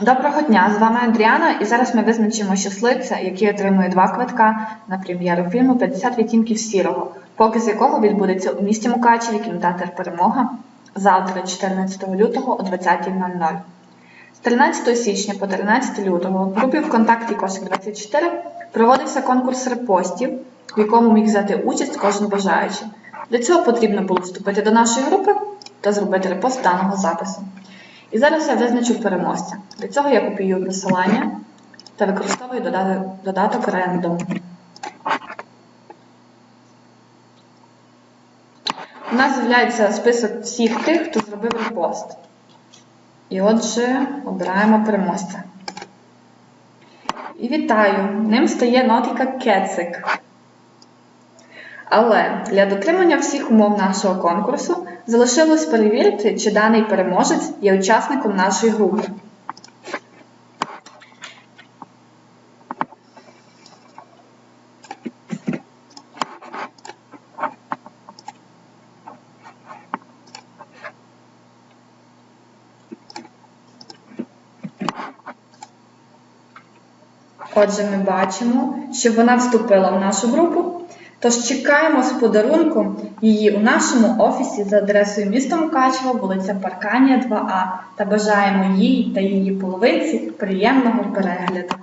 Доброго дня, з вами Андріана, і зараз ми визначимо щасливця, який отримує два квитка на прем'єру фільму «50 відтінків сірого, показ якого відбудеться у місті Мукачеві, кінотеатр Перемога завтра, 14 лютого о 20.00. З 13 січня по 13 лютого в групі ВКонтакті Кошик 24 проводився конкурс репостів, в якому міг взяти участь кожен бажаючий. Для цього потрібно було вступити до нашої групи та зробити репост даного запису. І зараз я визначу переможця. Для цього я копіюю посилання та використовую додаток, Random. У нас з'являється список всіх тих, хто зробив репост. І отже, обираємо переможця. І вітаю! Ним стає Нотіка Кецик. Але для дотримання всіх умов нашого конкурсу залишилось перевірити, чи даний переможець є учасником нашої групи. Отже, ми бачимо, що вона вступила в нашу групу. Тож чекаємо з подарунком її у нашому офісі за адресою міста Мукачево, вулиця Парканія 2А та бажаємо їй та її половинці приємного перегляду.